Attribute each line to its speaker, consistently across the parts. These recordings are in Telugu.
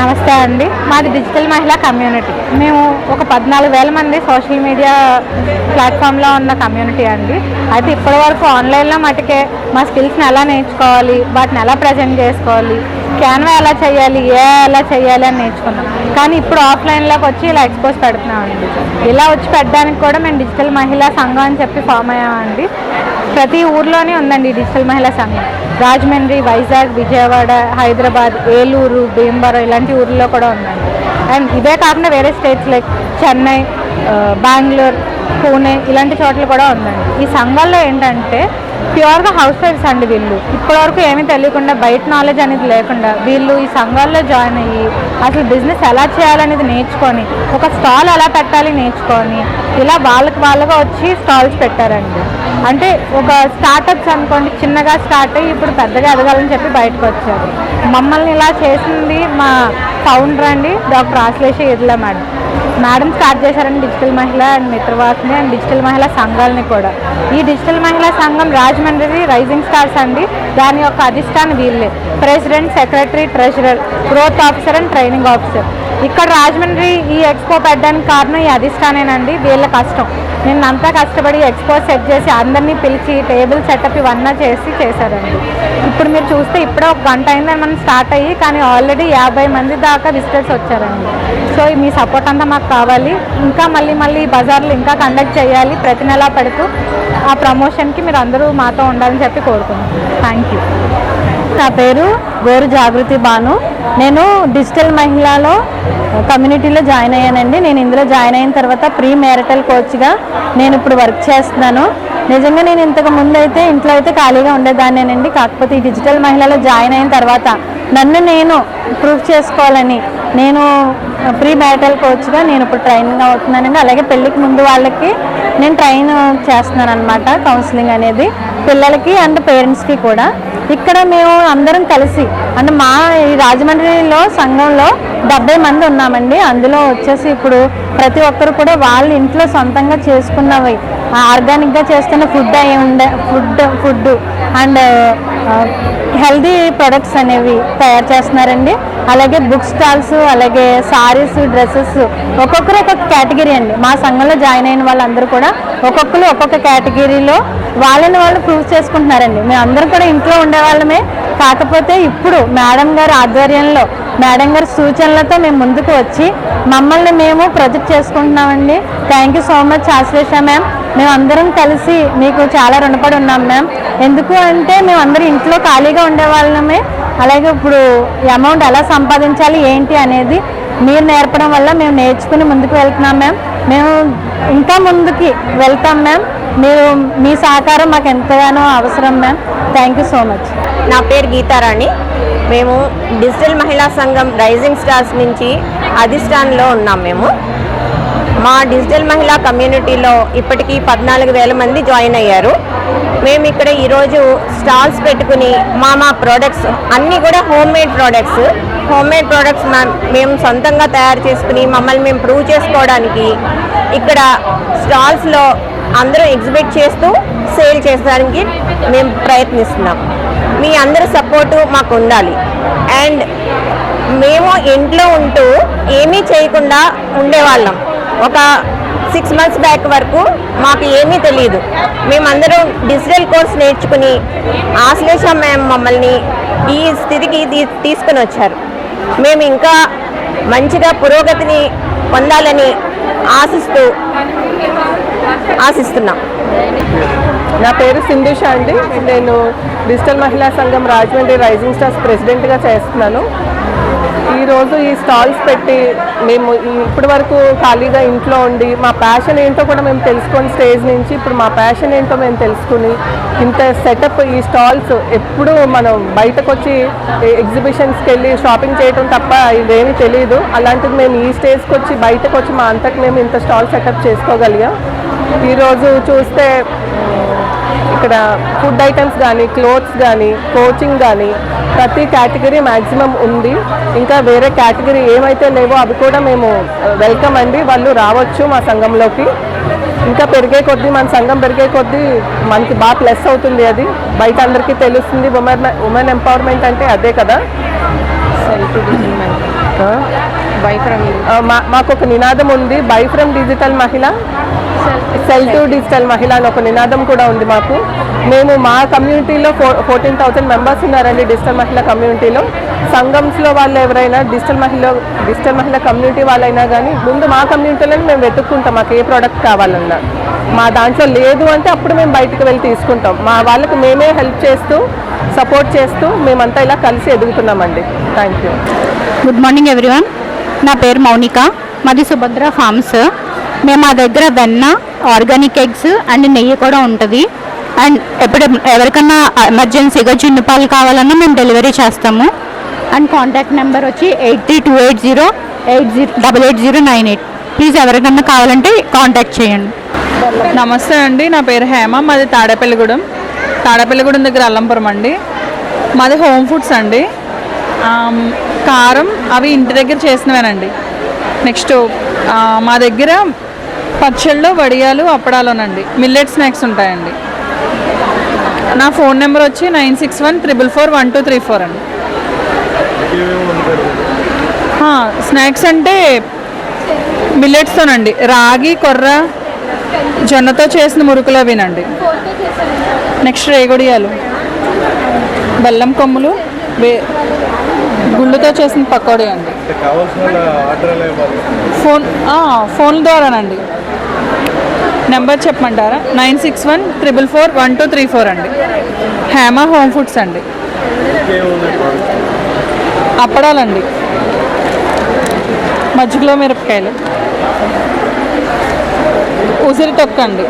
Speaker 1: నమస్తే అండి. మాది డిజిటల్ మహిళా కమ్యూనిటీ. మేము ఒక పద్నాలుగు వేల మంది సోషల్ మీడియా ప్లాట్ఫామ్లో ఉన్న కమ్యూనిటీ అండి. అయితే ఇప్పటి వరకు ఆన్లైన్లో మటుకే మా స్కిల్స్ని ఎలా నేర్చుకోవాలి వాటిని ఎలా ప్రజెంట్ చేసుకోవాలి క్యాన్వా ఎలా చేయాలి ఏ ఎలా చేయాలి అని నేర్చుకున్నాం. కానీ ఇప్పుడు ఆఫ్లైన్లోకి వచ్చి ఇలా ఎక్స్పోజ్ పెడుతున్నామండి. ఇలా వచ్చి పెట్టడానికి కూడా మేము డిజిటల్ మహిళా సంఘం అని చెప్పి ఫామ్ అయ్యామండి. ప్రతి ఊర్లోనే ఉందండి డిజిటల్ మహిళా సంఘం రాజమండ్రి వైజాగ్ విజయవాడ హైదరాబాద్ ఏలూరు భీమవరం ఇలాంటి ఊర్లో కూడా ఉందండి. అండ్ ఇదే కాకుండా వేరే స్టేట్స్ లైక్ చెన్నై బెంగళూరు పూణే ఇలాంటి చోట్ల కూడా ఉందండి. ఈ సంఘాల్లో ఏంటంటే ప్యూర్గా హౌస్ వైఫ్స్ అండి వీళ్ళు. ఇప్పటివరకు ఏమీ తెలియకుండా బయట నాలెడ్జ్ అనేది లేకుండా వీళ్ళు ఈ సంఘాల్లో జాయిన్ అయ్యి అసలు బిజినెస్ ఎలా చేయాలనేది నేర్చుకొని ఒక స్టాల్ ఎలా పెట్టాలి నేర్చుకొని ఇలా వాళ్ళకి వాళ్ళగా వచ్చి స్టాల్స్ పెట్టారండి. అంటే ఒక స్టార్టప్స్ అనుకోండి చిన్నగా స్టార్ట్ అయ్యి ఇప్పుడు పెద్దగా ఎదగాలని చెప్పి బయటకు వచ్చారు. మమ్మల్ని ఇలా చేసింది మా ఫౌండర్ అండి doctor Ashlesha Irla madam. Madam start చేశారండి digital Mahila and Mitravasini and digital Mahila సంఘాలని కూడా. ఈ డిజిటల్ మహిళా సంఘం రాజమండ్రి రైజింగ్ స్టార్స్ అండి. దాని యొక్క అధిష్టాన వీళ్ళే. President secretary treasurer growth officer and training officer ఇక్కడ రాజమండ్రి ఈ ఎక్స్పో పెట్టడానికి కారణం ఈ అధిష్టానేనండి. వీళ్ళ కష్టం. నేను అంతా కష్టపడి ఎక్స్పో సెట్ చేసి అందరినీ పిలిచి టేబుల్ సెటప్ ఇవన్నీ చేసి చేశారండి. ఇప్పుడు మీరు చూస్తే ఇప్పుడే ఒక గంట అయిందని మనం స్టార్ట్ అయ్యి కానీ ఆల్రెడీ యాభై మంది దాకా విజిటర్స్ వచ్చారండి. సో మీ సపోర్ట్ అంతా మాకు కావాలి. ఇంకా మళ్ళీ మళ్ళీ బజార్లు ఇంకా కండక్ట్ చేయాలి ప్రతి నెలా పెడుతూ ఆ ప్రమోషన్కి మీరు అందరూ మాతో ఉండాలని చెప్పి కోరుకుంటున్నాను థ్యాంక్ యూ నా పేరు గోరు జాగృతి బాను. నేను డిజిటల్ మహిళలో కమ్యూనిటీలో జాయిన్ అయ్యానండి. నేను ఇందులో జాయిన్ అయిన తర్వాత ప్రీ మ్యారిటల్ కోచ్గా నేను ఇప్పుడు వర్క్ చేస్తున్నాను. నిజంగా నేను ఇంతకు ముందు అయితే ఇంట్లో అయితే ఖాళీగా ఉండేదాన్నేనండి. కాకపోతే ఈ డిజిటల్ మహిళలో జాయిన్ అయిన తర్వాత నన్ను నేను ప్రూవ్ చేసుకోవాలని నేను ప్రీ మ్యారిటల్ కోచ్గా నేను ఇప్పుడు ట్రైనింగ్ అవుతున్నానండి. అలాగే పెళ్ళికి ముందు వాళ్ళకి నేను ట్రైన్ చేస్తున్నాను అనమాట కౌన్సిలింగ్ అనేది. పిల్లలకి అండ్ పేరెంట్స్కి కూడా. ఇక్కడ మేము అందరం కలిసి అంటే మా ఈ రాజమండ్రిలో సంఘంలో డెబ్బై మంది ఉన్నామండి. అందులో వచ్చేసి ఇప్పుడు ప్రతి ఒక్కరు కూడా వాళ్ళ ఇంట్లో సొంతంగా చేసుకున్నవి. ఆర్గానిక్గా చేస్తున్న ఫుడ్ అయి ఉండే food food and healthy products అనేవి తయారు చేస్తున్నారండి. అలాగే బుక్ స్టాల్స్ అలాగే సారీస్ డ్రెస్సెస్ ఒక్కొక్కరు ఒక్కొక్క కేటగిరీ అండి. మా సంఘంలో జాయిన్ అయిన వాళ్ళందరూ కూడా ఒక్కొక్కరు ఒక్కొక్క కేటగిరీలో వాళ్ళని వాళ్ళు ప్రూవ్ చేసుకుంటున్నారండి. మేము కూడా ఇంట్లో ఉండేవాళ్ళమే. కాకపోతే ఇప్పుడు మేడం గారి ఆధ్వర్యంలో మేడం గారి సూచనలతో మేము ముందుకు వచ్చి మమ్మల్ని మేము project చేసుకుంటున్నామండి. Thank you so much Ashlesha ma'am. మేమందరం కలిసి మీకు చాలా రుణపడి ఉన్నాం మ్యామ్ ఎందుకు అంటే మేము ఇంట్లో ఖాళీగా ఉండేవాళ్ళమే. అలాగే ఇప్పుడు అమౌంట్ ఎలా సంపాదించాలి ఏంటి అనేది మీరు నేర్పడం వల్ల మేము నేర్చుకుని ముందుకు వెళ్తున్నాం మ్యామ్ మేము ఇంకా ముందుకి వెళ్తాం మ్యామ్ మీరు మీ సహకారం మాకు ఎంతగానో అవసరం ma'am thank you so much
Speaker 2: నా పేరు గీతారాణి. మేము డిజిటల్ మహిళా సంఘం రైజింగ్ స్టార్స్ నుంచి అధిష్టాన్లో ఉన్నాం మేము. మా డిజిటల్ మహిళా కమ్యూనిటీలో ఇప్పటికీ పద్నాలుగు వేల మంది జాయిన్ అయ్యారు. మేము ఇక్కడ ఈరోజు స్టాల్స్ పెట్టుకుని మా మా ప్రోడక్ట్స్ అన్నీ కూడా home made products home made products మేము సొంతంగా తయారు చేసుకుని మమ్మల్ని మేము ప్రూవ్ చేసుకోవడానికి ఇక్కడ స్టాల్స్లో అందరూ ఎగ్జిబిట్ చేస్తూ సేల్ చేసడానికి మేము ప్రయత్నిస్తున్నాం. మీ అందరి సపోర్టు మాకు ఉండాలి. అండ్ మేము ఇంట్లో ఉంటూ ఏమీ చేయకుండా ఉండేవాళ్ళం. ఒక సిక్స్ మంత్స్ బ్యాక్ వరకు మాకు ఏమీ తెలియదు మేమందరం డిజిటల్ కోర్స్ నేర్చుకుని ఆశ్లేష మ్యామ్ మమ్మల్ని ఈ స్థితికి తీ- తీసుకుని వచ్చారు. మేము ఇంకా మంచిగా పురోగతిని పొందాలని ఆశిస్తూ ఆశిస్తున్నాం.
Speaker 3: నా పేరు సింధుష అండి. నేను డిజిటల్ మహిళా సంఘం రాజమండ్రి రైజింగ్ స్టార్స్ ప్రెసిడెంట్గా చేస్తున్నాను. ఈరోజు ఈ స్టాల్స్ పెట్టి మేము ఇప్పటి వరకు ఖాళీగా ఇంట్లో ఉండి మా ప్యాషన్ ఏంటో కూడా మేము తెలుసుకొని స్టేజ్ నుంచి ఇప్పుడు మా ప్యాషన్ ఏంటో మేము తెలుసుకుని ఇంత సెటప్ ఈ స్టాల్స్ ఎప్పుడు మనం బయటకు వచ్చి ఎగ్జిబిషన్స్కి వెళ్ళి షాపింగ్ చేయడం తప్ప ఇదేమీ తెలియదు అలాంటిది మేము ఈ స్టేజ్కి వచ్చి బయటకు వచ్చి మా అంతకు మేము ఇంత స్టాల్ సెటప్ చేసుకోగలిగాం. ఈరోజు చూస్తే ఇక్కడ ఫుడ్ ఐటమ్స్ కానీ క్లోత్స్ కానీ కోచింగ్ కానీ ప్రతి కేటగిరీ మ్యాక్సిమం ఉంది. ఇంకా వేరే కేటగిరీ ఏమైతే లేవో అవి కూడా మేము వెల్కమ్ అండి. వాళ్ళు రావచ్చు మా సంఘంలోకి. ఇంకా పెరిగే కొద్దీ మన సంఘం పెరిగే కొద్దీ మనకి బాగా ప్లస్ అవుతుంది అది. బయట అందరికీ తెలుస్తుంది ఉమెన్ ఉమెన్ ఎంపవర్మెంట్ అంటే అదే కదా. మాకు ఒక నినాదం ఉంది. Buy from digital Mahila. Sell to digital Mahila అని ఒక నినాదం కూడా ఉంది మాకు. మేము మా కమ్యూనిటీలో ఫో ఫోర్టీన్ థౌసండ్ మెంబర్స్ ఉన్నారండి డిజిటల్ మహిళ కమ్యూనిటీలో. సంఘంస్లో వాళ్ళు ఎవరైనా డిజిటల్ మహిళ డిజిటల్ మహిళ కమ్యూనిటీ వాళ్ళైనా కానీ ముందు మా కమ్యూనిటీలోనే మేము వెతుక్కుంటాం మాకు ఏ ప్రోడక్ట్ కావాలన్నా. మా దాంట్లో లేదు అంటే అప్పుడు మేము బయటకు వెళ్ళి తీసుకుంటాం. మా వాళ్ళకి మేమే హెల్ప్ చేస్తూ సపోర్ట్ చేస్తూ మేమంతా ఇలా కలిసి ఎదుగుతున్నామండి. Thank you.
Speaker 1: Good morning everyone నా పేరు మౌనిక. మాది సుభద్ర ఫార్మ్స్. మేము మా దగ్గర వెన్న ఆర్గానిక్ ఎగ్స్ అండ్ నెయ్యి కూడా ఉంటుంది. అండ్ ఎప్పుడు ఎవరికన్నా ఎమర్జెన్సీగా చిన్నపాలు కావాలన్నా మేము డెలివరీ చేస్తాము. అండ్ కాంటాక్ట్ నెంబర్ వచ్చి eight three two eight zero eight zero double eight zero nine eight. Please ఎవరికన్నా కావాలంటే కాంటాక్ట్ చేయండి.
Speaker 4: నమస్తే అండి నా పేరు హేమ మాది తాడేపల్లిగూడెం. తాడేపల్లిగూడెం దగ్గర అల్లంపురం అండి. మాది హోమ్ ఫుడ్స్ అండి. కారం అవి ఇంటి దగ్గర చేసినవేనండి. నెక్స్ట్ మా దగ్గర పచ్చళ్ళు వడియాలు అప్పడాలోనండి. మిల్లెట్ స్నాక్స్ ఉంటాయండి. నా ఫోన్ నెంబర్ వచ్చి nine six one triple four one two three four అండి. స్నాక్స్ అంటే మిల్లెట్స్తోనండి. రాగి కొర్ర జొన్నతో చేసిన మురుకులు అవినండి. నెక్స్ట్ రేగుడియాలు. బెల్లం కొమ్ములు వే గుళ్ళుతో చేసిన పకోడీ అండి. ఫోన్ ఫోన్ ద్వారానండి. నెంబర్ చెప్పమంటారా? Nine six one triple four one two three four అండి. హేమ హోమ్ ఫుడ్స్ అండి? అప్పడాలండి. మజ్జిగలో మిరపకాయలు. ఉసిరి తొక్కండి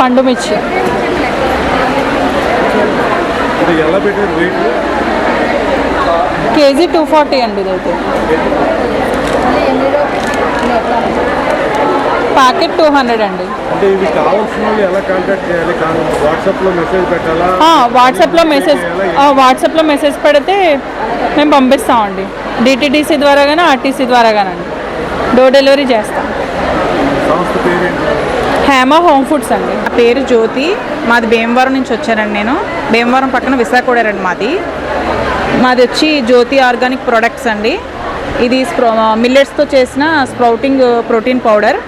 Speaker 4: పండు మిర్చి. కేజీ టూ ఫార్టీ అండి ఇదైతే. ప్యాకెట్ టూ హండ్రెడ్ అండి.
Speaker 5: అంటే ఇవి కావాల్సిన వాళ్ళు ఎలా కాంటాక్ట్ చేయాలి? వాట్సాప్లో మెసేజ్ పెట్టాలా?
Speaker 4: వాట్సాప్లో మెసేజ్ ఆ, వాట్సాప్లో మెసేజ్ పెడితే మేము పంపిస్తామండి. డిటీడీసీ ద్వారా కానీ ఆర్టీసీ ద్వారా కానండి డోర్ డెలివరీ చేస్తాం. హేమ హోమ్ ఫుడ్స్ అండి.
Speaker 6: నా పేరు జ్యోతి. మాది భీమవరం నుంచి వచ్చానండి నేను. భీమవరం పక్కన విశాఖపడారండి మాది. మాది వచ్చి జ్యోతి ఆర్గానిక్ ప్రొడక్ట్స్ అండి. ఇది స్ప్రౌ మిల్లెట్స్తో చేసిన స్ప్రౌటింగ్ ప్రోటీన్ పౌడర్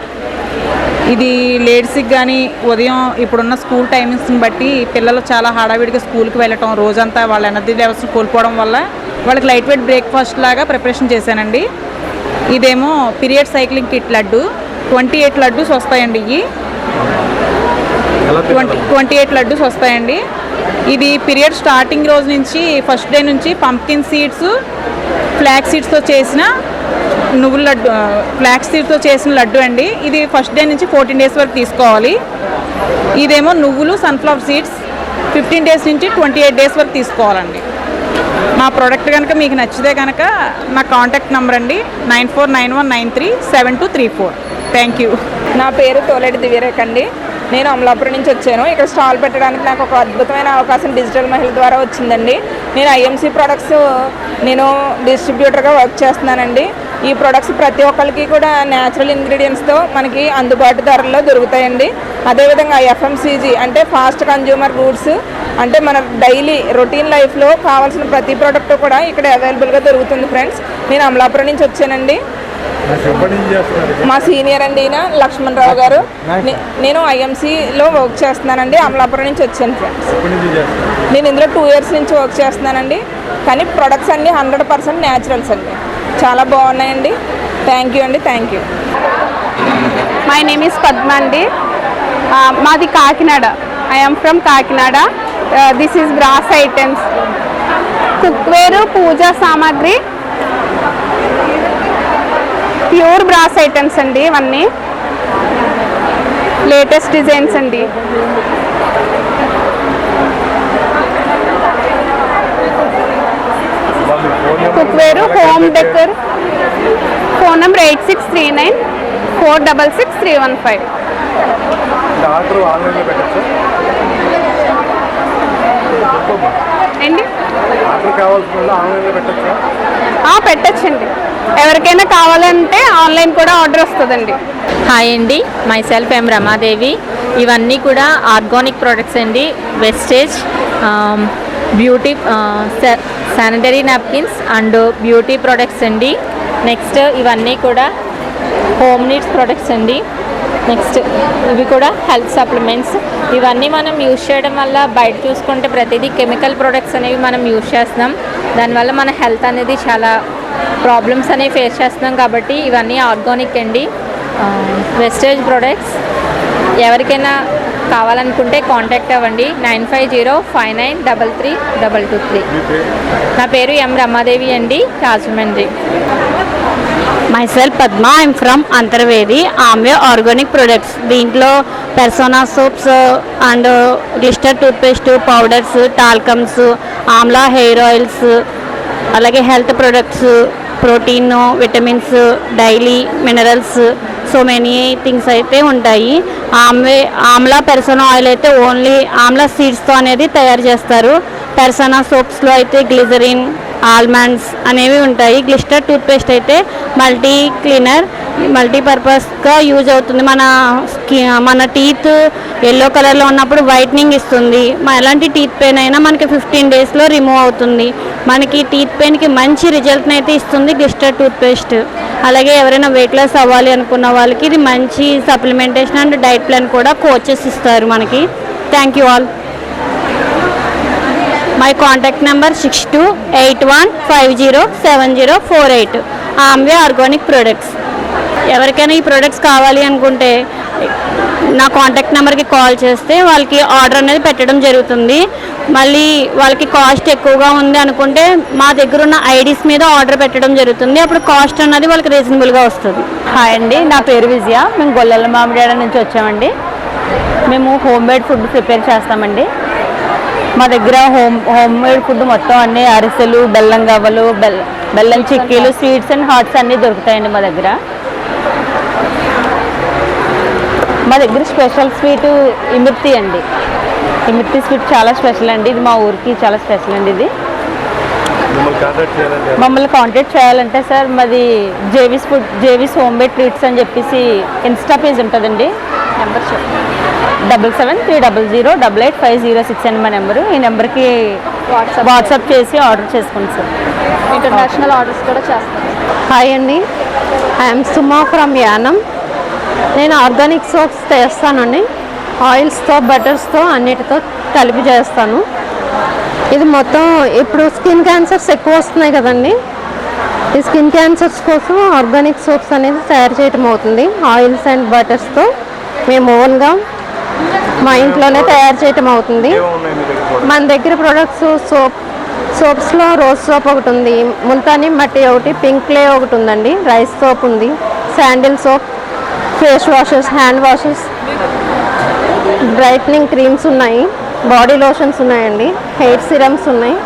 Speaker 6: ఇది లేడీస్కి కానీ ఉదయం ఇప్పుడున్న స్కూల్ టైమింగ్స్ని బట్టి పిల్లలు చాలా హడావిడిగా స్కూల్కి వెళ్ళటం రోజంతా వాళ్ళ ఎనర్జీ లెవెల్స్ కోల్పోవడం వల్ల వాళ్ళకి లైట్ వెయిట్ బ్రేక్ఫాస్ట్ లాగా ప్రిపరేషన్ చేశానండి. ఇదేమో period cycling kit laddu. Twenty eight laddus వస్తాయండి ఇవి ట్వంటీ ట్వంటీ ఎయిట్ లడ్డూస్ వస్తాయండి ఇది పీరియడ్ స్టార్టింగ్ రోజు నుంచి ఫస్ట్ డే నుంచి పంప్కిన్ సీడ్స్ ఫ్లాక్ సీడ్స్తో చేసిన నువ్వుల లడ్డు ఫ్లాక్ సీడ్స్తో చేసిన లడ్డు అండి. ఇది ఫస్ట్ డే నుంచి ఫోర్టీన్ డేస్ వరకు తీసుకోవాలి. ఇదేమో నువ్వులు సన్ఫ్లవర్ సీడ్స్ ఫిఫ్టీన్ డేస్ నుంచి ట్వంటీ ఎయిట్ డేస్ వరకు తీసుకోవాలండి. మా ప్రోడక్ట్ కనుక మీకు నచ్చితే కనుక నా కాంటాక్ట్ నెంబర్ అండి nine four nine one nine three seven two three four thank you
Speaker 7: నా పేరు తోలేటి దివ్యరేఖ అండి. నేను అమలాపురం నుంచి వచ్చాను. ఇక్కడ స్టాల్ పెట్టడానికి నాకు ఒక అద్భుతమైన అవకాశం డిజిటల్ మహిళ ద్వారా వచ్చిందండి. నేను ఐఎంసీ ప్రొడక్ట్స్ నేను డిస్ట్రిబ్యూటర్గా వర్క్ చేస్తున్నానండి. ఈ ప్రొడక్ట్స్ ప్రతి ఒక్కరికి కూడా న్యాచురల్ ఇంగ్రీడియంట్స్తో మనకి అందుబాటు ధరల్లో దొరుకుతాయండి. అదేవిధంగా ఎఫ్ఎంసీజీ అంటే ఫాస్ట్ కన్జ్యూమర్ గూడ్స్ అంటే మన డైలీ రొటీన్ లైఫ్లో కావాల్సిన ప్రతి ప్రోడక్ట్ కూడా ఇక్కడ అవైలబుల్గా దొరుకుతుంది ఫ్రెండ్స్. నేను అమలాపురం నుంచి వచ్చానండి. మా సీనియర్ అండి ఈయన లక్ష్మణ్ రావు గారు నేను ఐఎంసీలో వర్క్ చేస్తున్నానండి అమలాపురం నుంచి వచ్చాను ఫ్రెండ్స్. నేను ఇందులో టూ ఇయర్స్ నుంచి వర్క్ చేస్తున్నానండి కానీ ప్రొడక్ట్స్ అన్నీ హండ్రెడ్ పర్సెంట్ న్యాచురల్స్ అండి. చాలా బాగున్నాయండి. థ్యాంక్ యూ అండి thank you.
Speaker 1: My name is Padma అండి. మాది Kakinada. I'm from Kakinada. This is brass items cookware పూజా సామాగ్రి ప్యూర్ బ్రాస్ ఐటమ్స్ అండి ఇవన్నీ. లేటెస్ట్ డిజైన్స్ అండి.
Speaker 5: వాళ్ళు
Speaker 1: home decor. Phone number eight six three nine four double six three one five.
Speaker 5: Order ఆన్లైన్లో పెట్టచ్చు?
Speaker 1: ఆ, పెట్టొచ్చండి. ఎవరికైనా కావాలంటే ఆన్లైన్ కూడా ఆర్డర్ వస్తుందండి.
Speaker 8: హాయ్ అండి మై సెల్ఫ్ ఎం రమాదేవి. ఇవన్నీ కూడా ఆర్గానిక్ ప్రోడక్ట్స్ అండి. Wastage beauty sanitary napkins and beauty products అండి. నెక్స్ట్ ఇవన్నీ కూడా హోమ్ నీడ్స్ ప్రొడక్ట్స్ అండి. నెక్స్ట్ ఇవి కూడా హెల్త్ సప్లిమెంట్స్ ఇవన్నీ మనం యూజ్ చేయడం వల్ల బయట చూసుకుంటే ప్రతిదీ కెమికల్ ప్రొడక్ట్స్ అనేవి మనం యూజ్ చేస్తున్నాం. దానివల్ల మన హెల్త్ అనేది చాలా ప్రాబ్లమ్స్ అనేవి ఫేస్ చేస్తున్నాం కాబట్టి ఇవన్నీ ఆర్గానిక్ అండి. వెస్టేజ్ ప్రొడక్ట్స్ ఎవరికైనా కావాలనుకుంటే కాంటాక్ట్ అవ్వండి. Nine five zero five nine double three double two three. నా పేరు ఎం రమాదేవి అండి Rajahmundry.
Speaker 9: Myself Padma I'm from Antarvedi Amway organic products దీంట్లో Persona soaps and Glister toothpaste powders talcums amla hair oils అలాగే health products protein vitamins daily minerals so many things అయితే ఉంటాయి. ఆమ్వే ఆమ్లా పెర్సోనా ఆయిల్ అయితే ఓన్లీ ఆమ్లా సీడ్స్తో అనేది తయారు చేస్తారు. పెర్సోనా సోప్స్లో అయితే గ్లిజరిన్ ఆల్మండ్స్ అనేవి ఉంటాయి. గ్లిస్టర్ టూత్పేస్ట్ అయితే మల్టీ క్లీనర్ మల్టీపర్పస్గా యూజ్ అవుతుంది. మన స్కి మన టీత్ ఎల్లో కలర్లో ఉన్నప్పుడు వైట్నింగ్ ఇస్తుంది. ఎలాంటి టీత్ పెయిన్ అయినా మనకి ఫిఫ్టీన్ డేస్లో రిమూవ్ అవుతుంది. మనకి టీత్ పెయిన్కి మంచి రిజల్ట్ని అయితే ఇస్తుంది గ్లిస్టర్ టూత్పేస్ట్. అలాగే ఎవరైనా వెయిట్ లాస్ అవ్వాలి అనుకున్న వాళ్ళకి ఇది మంచి సప్లిమెంటేషన్ అండ్ డైట్ ప్లాన్ కూడా కోచెస్ ఇస్తారు మనకి. Thank you all. My contact number six two eight one five zero seven zero four eight. Amway organic products. ఎవరికైనా ఈ ప్రొడక్ట్స్ కావాలి అనుకుంటే నా కాంటాక్ట్ నెంబర్కి కాల్ చేస్తే వాళ్ళకి ఆర్డర్ అనేది పెట్టడం జరుగుతుంది. మళ్ళీ వాళ్ళకి కాస్ట్ ఎక్కువగా ఉంది అనుకుంటే మా దగ్గర ఉన్న ఐడీస్ మీద ఆర్డర్ పెట్టడం జరుగుతుంది. అప్పుడు కాస్ట్ అన్నది వాళ్ళకి రీజనబుల్గా వస్తుంది.
Speaker 10: హాయ్ అండి నా పేరు విజయ. మేము గొల్లల మామిడాడ నుంచి వచ్చామండి. మేము హోమ్ మేడ్ ఫుడ్ ప్రిపేర్ చేస్తామండి. మా దగ్గర హోమ్ హోమ్ మేడ్ ఫుడ్ మొత్తం అన్ని అరిసెలు బెల్లం గవ్వలు బెల్ బెల్లం చిక్కీలు స్వీట్స్ అండ్ హాట్స్ అన్నీ దొరుకుతాయండి మా దగ్గర. మా దగ్గర స్పెషల్ స్వీట్ ఇమిర్తి అండి. ఇమిర్తి స్వీట్ చాలా స్పెషల్ అండి. ఇది మా ఊరికి చాలా స్పెషల్ అండి ఇది.
Speaker 5: మిమ్మల్ని కాంటాక్ట్ చేయాలంటే
Speaker 10: సార్ మాది Jevis food Jevis home made treats అని చెప్పేసి ఇన్స్టా పేజ్ ఉంటుందండి. Number double seven three double zero double eight five zero six అండి మా నెంబరు. ఈ నెంబర్కి వాట్సాప్ వాట్సాప్ చేసి ఆర్డర్ చేసుకోండి సార్. ఇంటర్నేషనల్ ఆర్డర్స్ కూడా చేస్తాం.
Speaker 11: హాయ్ అండి. ఐఎమ్ సుమా ఫ్రమ్ యానం నేను ఆర్గానిక్ సోప్స్ చేస్తానండి. ఆయిల్స్తో బటర్స్తో అన్నిటితో కలిపి చేస్తాను. ఇది మొత్తం ఇప్పుడు స్కిన్ క్యాన్సర్స్ ఎక్కువ వస్తున్నాయి కదండి. ఈ స్కిన్ క్యాన్సర్స్ కోసం ఆర్గానిక్ సోప్స్ అనేది తయారు చేయటం అవుతుంది. ఆయిల్స్ అండ్ బటర్స్తో మేము ఓన్గా మా ఇంట్లోనే తయారు చేయటం అవుతుంది. మన దగ్గర ప్రొడక్ట్స్ సోప్ సోప్స్లో రోజ్ సోప్ ఒకటి ఉంది. ముల్తానీ మట్టి ఒకటి పింక్ క్లే ఒకటి ఉందండి. రైస్ సోప్ ఉంది. Sandal soap face washes hand washes brightening creams ఉన్నాయి. బాడీ లోషన్స్ ఉన్నాయండి. హెయిర్ సిరమ్స్ ఉన్నాయి.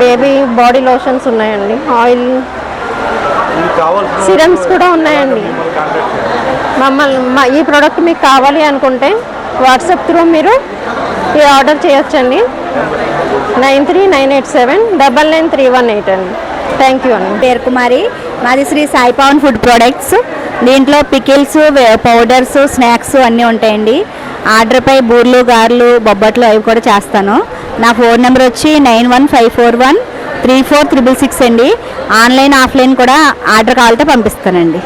Speaker 11: బేబీ బాడీ లోషన్స్ ఉన్నాయండి. ఆయిల్ సిరమ్స్ కూడా ఉన్నాయండి.
Speaker 5: మమ్మల్ని
Speaker 11: మా ఈ ప్రోడక్ట్ మీకు కావాలి అనుకుంటే వాట్సాప్ త్రూ మీరు ఈ ఆర్డర్ చేయొచ్చండి. Nine three nine eight seven double nine three one eight అండి. థ్యాంక్ యూ అండి.
Speaker 9: పేరు కుమారి. మాది శ్రీ సాయి పవన్ ఫుడ్ ప్రొడక్ట్స్. దీంట్లో పికిల్స్ పౌడర్స్ స్నాక్స్ అన్నీ ఉంటాయండి. ఆర్డర్పై బూర్లు గారెలు బొబ్బట్లు అవి కూడా చేస్తాను. నా ఫోన్ నెంబర్ వచ్చి nine one five four one three four triple six అండి. ఆన్లైన్ ఆఫ్లైన్ కూడా ఆర్డర్ కావాలంటే పంపిస్తానండి.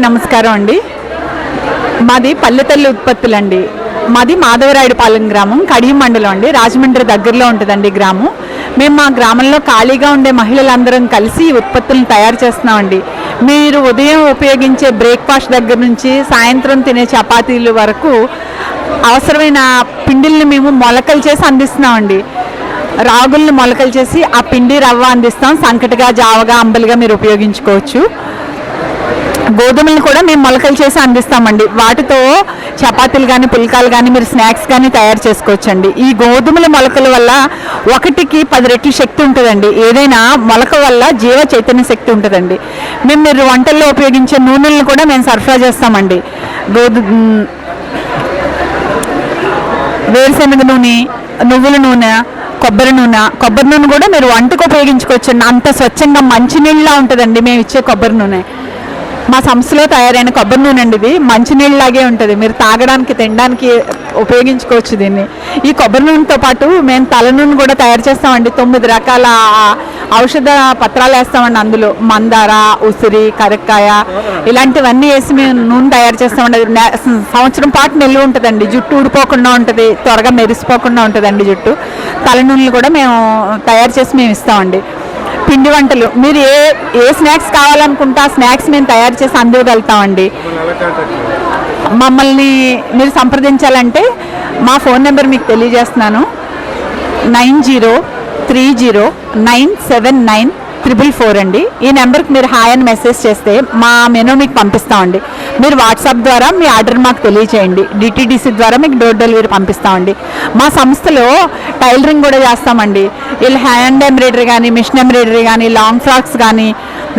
Speaker 4: నమస్కారం అండి. మాది పల్లెతల్లి ఉత్పత్తులండి. మాది మాధవరాయుడుపాలెం గ్రామం కడియం మండలం అండి. రాజమండ్రి దగ్గరలో ఉంటుందండి గ్రామం. మేము మా గ్రామంలో ఖాళీగా ఉండే మహిళలందరం కలిసి ఈ ఉత్పత్తులను తయారు చేస్తున్నామండి. మీరు ఉదయం ఉపయోగించే బ్రేక్ఫాస్ట్ దగ్గర నుంచి సాయంత్రం తినే చపాతీలు వరకు అవసరమైన పిండిల్ని మేము మొలకలు చేసి అందిస్తున్నామండి. రాగుల్ని మొలకలు చేసి ఆ పిండి రవ్వ అందిస్తాం. సంకటగా జావగా అంబలిగా మీరు ఉపయోగించుకోవచ్చు. గోధుమలు కూడా మేము మొలకలు చేసి అందిస్తామండి. వాటితో చపాతీలు కానీ పుల్కాలు కానీ మీరు స్నాక్స్ కానీ తయారు చేసుకోవచ్చండి. ఈ గోధుమల మొలకల వల్ల ఒకటికి పది రెట్ల శక్తి ఉంటుందండి. ఏదైనా మొలక వల్ల జీవ చైతన్య శక్తి ఉంటుందండి. మేము మీరు వంటల్లో ఉపయోగించే నూనెలను కూడా మేము సరఫరా చేస్తామండి. గోధు వేరుశనగ నూనె నువ్వుల నూనె కొబ్బరి నూనె. కొబ్బరి నూనె కూడా మీరు వంటకు ఉపయోగించుకోవచ్చండి అంత స్వచ్ఛంగా మంచినీళ్ళలా ఉంటుందండి. మేము ఇచ్చే కొబ్బరి నూనె. మా సంస్థలో తయారైన కొబ్బరి నూనె అండి ఇది. మంచినీళ్ళలాగే ఉంటుంది. మీరు తాగడానికి తినడానికి ఉపయోగించుకోవచ్చు దీన్ని. ఈ కొబ్బరి నూనెతో పాటు మేము తల నూనె కూడా తయారు చేస్తామండి. తొమ్మిది రకాల ఔషధ పత్రాలు వేస్తామండి అందులో. మందార ఉసిరి కరక్కాయ ఇలాంటివన్నీ వేసి మేము నూనె తయారు చేస్తామండి. అది సంవత్సరం పాటు నిల్వ ఉంటుందండి. జుట్టు ఊడిపోకుండా ఉంటుంది. త్వరగా మెరిసిపోకుండా ఉంటుందండి జుట్టు. తల నూనెలు కూడా మేము తయారు చేసి మేము ఇస్తామండి. పిండి వంటలు. మీరు ఏ ఏ స్నాక్స్ కావాలనుకుంటే ఆ స్నాక్స్ మేము తయారు చేసి అందివ్వగలుగుతామండి
Speaker 5: మమ్మల్ని
Speaker 4: మీరు సంప్రదించాలంటే మా ఫోన్ నెంబర్ మీకు తెలియజేస్తున్నాను. Nine zero three zero nine seven nine triple four అండి. ఈ నెంబర్కి మీరు హాయ్ అని మెసేజ్ చేస్తే మా మెనూ మీకు పంపిస్తామండి. మీరు వాట్సాప్ ద్వారా మీ ఆర్డర్ మాకు తెలియచేయండి. డిటీడీసీ ద్వారా మీకు డోర్ డెలివరీ పంపిస్తామండి. మా సంస్థలో టైలరింగ్ కూడా చేస్తామండి. వీళ్ళు హ్యాండ్ ఎంబ్రాయిడరీ కానీ మిషన్ ఎంబ్రాయిడరీ కానీ లాంగ్ ఫ్రాక్స్ కానీ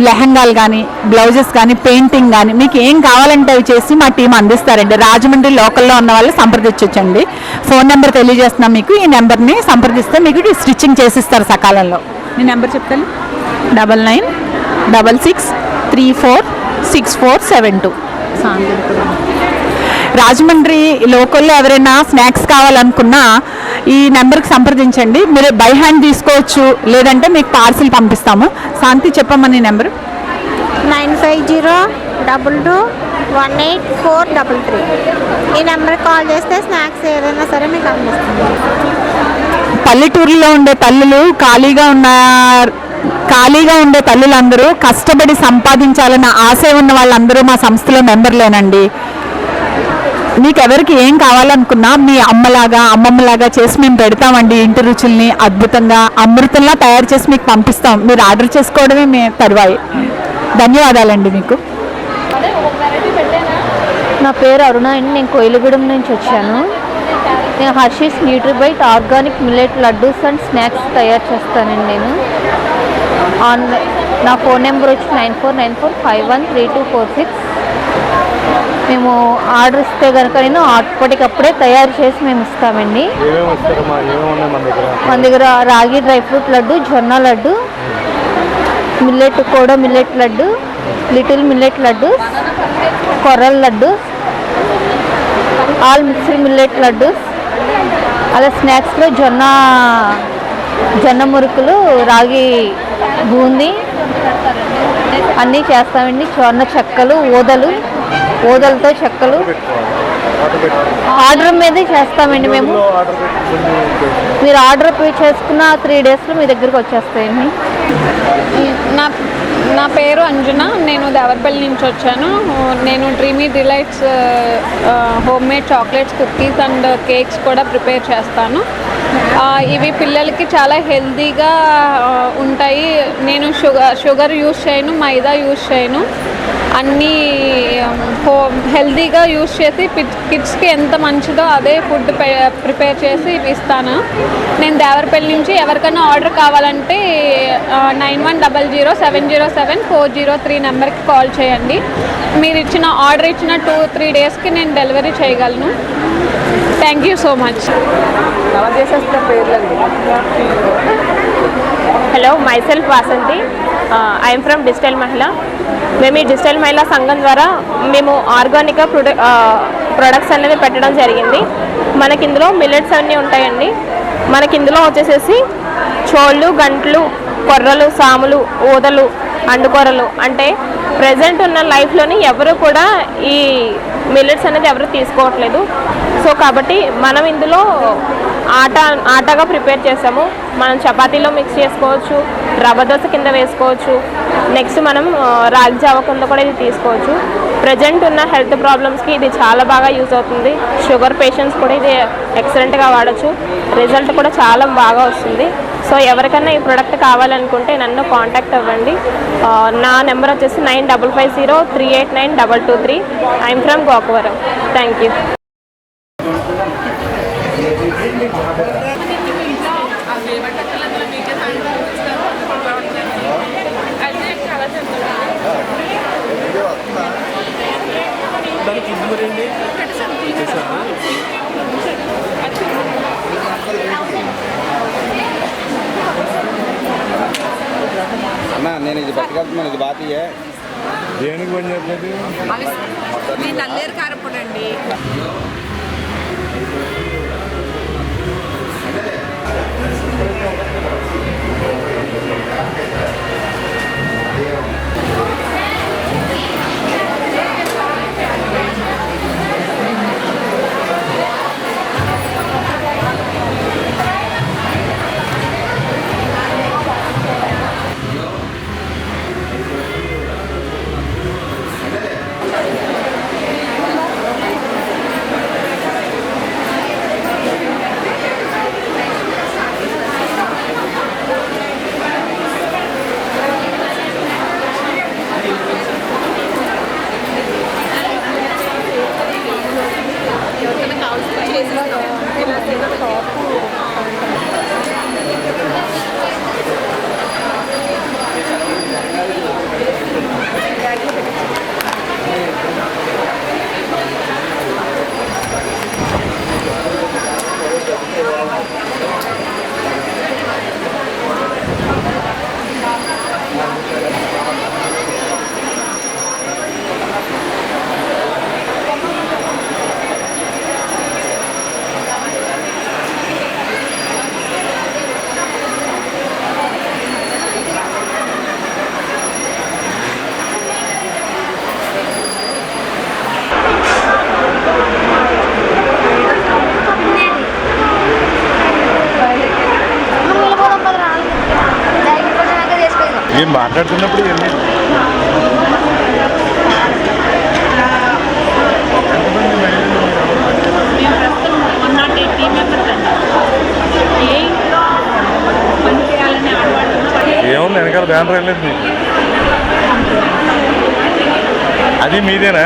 Speaker 4: లెహంగాలు కానీ బ్లౌజెస్ కానీ పెయింటింగ్ కానీ మీకు ఏం కావాలంటే అవి చేసి మా టీం అందిస్తారండి. రాజమండ్రి లోకల్లో ఉన్న వాళ్ళు సంప్రదించవచ్చండి ఫోన్ నెంబర్ తెలియజేస్తున్నాం మీకు. ఈ నెంబర్ని సంప్రదిస్తే మీకు స్టిచ్చింగ్ చేసిస్తారు సకాలంలో. మీ నెంబర్ చెప్తాను. Double nine double six three four six four seven two. Rajahmundry లోకల్లో ఎవరైనా స్నాక్స్ కావాలనుకున్నా ఈ నెంబర్కి సంప్రదించండి. మీరు బై హ్యాండ్ తీసుకోవచ్చు లేదంటే మీకు పార్సిల్ పంపిస్తాము. శాంతి చెప్పమ్మా నీ number.
Speaker 12: Nine five zero double two one eight four double three. ఈ నెంబర్కి కాల్ చేస్తే స్నాక్స్ ఏదైనా సరే మీకు అందిస్తుంది.
Speaker 4: పల్లెటూరులో ఉండే తల్లులు ఖాళీగా ఉన్న ఖాళీగా ఉండే తల్లులందరూ కష్టపడి సంపాదించాలన్న ఆశ ఉన్న వాళ్ళందరూ మా సంస్థలో మెంబర్లేనండి. మీకు ఎవరికి ఏం కావాలనుకున్నా మీ అమ్మలాగా అమ్మమ్మలాగా చేసి మేము పెడతామండి ఇంటి రుచుల్ని అద్భుతంగా. అమృతంలా తయారు చేసి మీకు పంపిస్తాం. మీరు ఆర్డర్ చేసుకోవడమే మే తరువాయి. ధన్యవాదాలండి మీకు.
Speaker 8: నా పేరు అరుణ అండి. నేను కోయిలగూడెం నుంచి వచ్చాను. నేను Harshi's Nutribite organic millet laddus and snacks తయారు చేస్తానండి నేను. ఆన్ నా ఫోన్ నెంబర్ వచ్చి nine four nine four five one three two four six. మేము ఆర్డర్ ఇస్తే కనుక నేను అప్పటికప్పుడే తయారు చేసి మేము ఇస్తామండి.
Speaker 5: మన దగ్గర?
Speaker 8: మన దగ్గర రాగి డ్రై ఫ్రూట్ లడ్డు జొన్న లడ్డు మిల్లెట్ కూడా మిల్లెట్ లడ్డు లిటిల్ మిల్లెట్ లడ్డు కొర్రల లడ్డు ఆల్ మిక్స్డ్ మిల్లెట్ లడ్డు అలా స్నాక్స్లో జొన్న జొన్న మురుకులు రాగి బూందీ అన్నీ చేస్తామండి. జొన్న చెక్కలు ఊదలు ఓదలతో చెక్కలు.
Speaker 5: ఆర్డర్
Speaker 8: మీదే చేస్తామండి మేము. మీరు ఆర్డర్ పే చేసుకున్న త్రీ డేస్లో మీ దగ్గరకు వచ్చేస్తాయండి.
Speaker 13: నా నా పేరు అంజున. నేను దేవరపల్లి నుంచి వచ్చాను. నేను dreamy delights home made chocolates cookies and cakes కూడా ప్రిపేర్ చేస్తాను. ఇవి పిల్లలకి చాలా హెల్తీగా ఉంటాయి. నేను షుగర్ షుగర్ యూస్ చేయను మైదా యూస్ చేయను. అన్నీ హో హెల్తీగా యూస్ చేసి కిడ్స్కి ఎంత మంచిదో అదే ఫుడ్ ప్రిపేర్ చేసి ఇస్తాను. నేను దేవరపల్లి నుంచి ఎవరికైనా ఆర్డర్ కావాలంటే nine one double zero seven zero seven four zero three నెంబర్కి కాల్ చేయండి. మీరు ఇచ్చిన ఆర్డర్ ఇచ్చిన టూ త్రీ డేస్కి నేను డెలివరీ చేయగలను. Thank you so much
Speaker 14: hello myself Vasanthi I'm from digital Mahila మేము ఈ డిజిటల్ మహిళా సంఘం ద్వారా మేము ఆర్గానిక్ ప్రొడ ప్రొడక్ట్స్ అనేది పెట్టడం జరిగింది. మనకి ఇందులో మిల్లెట్స్ అన్నీ ఉంటాయండి. మనకి ఇందులో వచ్చేసేసి చోళ్ళు గంట్లు కొర్రలు సాములు ఊదలు అండుకొరలు అంటే ప్రజెంట్ ఉన్న లైఫ్లోని ఎవరు కూడా ఈ మిల్లెట్స్ అనేది ఎవరు తీసుకోవట్లేదు. సో కాబట్టి మనం ఇందులో ఆట ఆటగా ప్రిపేర్ చేసాము. మనం చపాతీలో మిక్స్ చేసుకోవచ్చు రవ్వ దోశ కింద వేసుకోవచ్చు. నెక్స్ట్ మనం రాగి జావ కింద కూడా ఇది తీసుకోవచ్చు. ప్రజెంట్ ఉన్న హెల్త్ ప్రాబ్లమ్స్కి ఇది చాలా బాగా యూజ్ అవుతుంది. షుగర్ పేషెంట్స్ కూడా ఇది ఎక్సలెంట్గా వాడచ్చు. రిజల్ట్ కూడా చాలా బాగా వస్తుంది. సో ఎవరికైనా ఈ ప్రోడక్ట్ కావాలనుకుంటే నన్ను కాంటాక్ట్ అవ్వండి. నా నెంబర్ వచ్చేసి nine double five zero three eight nine double two three I'm from Gokavaram thank you
Speaker 15: అన్న నేను ఇది పట్టుకెళ్తున్నాను ఇది బాతీయే
Speaker 5: దేనికి పని చేస్తుంది
Speaker 14: మీ నల్లేరు కారపొడి అండి
Speaker 5: ఏం మాట్లాడుతున్నప్పుడు ఇవన్నీ ఏముంది వెనకాల బ్యానర్ వెళ్ళలేదు మీకు అది మీదేనా